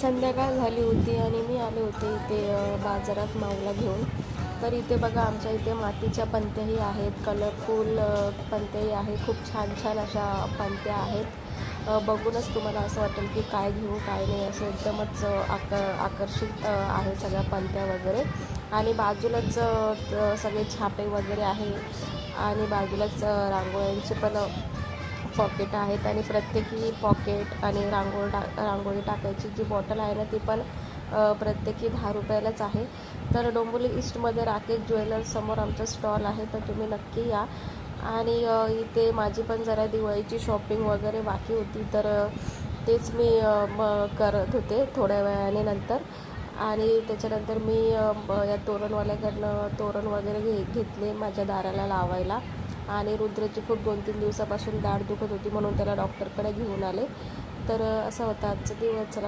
संध्याकाळ झाली होती आणि मी आले होते इथे बाजारात माऊला घेऊन. तर इथे बघा आमच्या इथे मातीच्या पंत्याही आहेत कलरफुल पंत्याही आहे खूप छान छान अशा पंत्या आहेत. बघूनच तुम्हाला असं वाटेल की काय घेऊ काय नाही असं एकदमच आक आकर्षित आहे सगळ्या पंत्या वगैरे. आणि बाजूलाच सगळे छापे वगैरे आहे. आणि बाजूलाच रांगोळ्यांचे पण पॉकेट आहेत आणि प्रत्येकी पॉकेट आणि रांगोळ टा रांगोळी टाकायची जी बॉटल आहे ना ती पण प्रत्येकी दहा रुपयालाच आहे. तर डोंबिवली ईस्टमध्ये राकेश ज्वेलर्ससमोर आमचं आमचा स्टॉल आहे तर तुम्ही नक्की या. आणि इथे माझी पण जरा दिवाळीची शॉपिंग वगैरे बाकी होती तर तेच मी म करत होते थोड्या वेळाने नंतर. आणि त्याच्यानंतर मी या तोरणवाल्याकडनं तोरण वगैरे घे घेतले माझ्या दाराला लावायला. आणि रुद्रची खूप दोन तीन दिवसापासून दाढ दुखत होती म्हणून त्याला डॉक्टरकडे घेऊन आले. तर असा होता आजचा दिवस. चला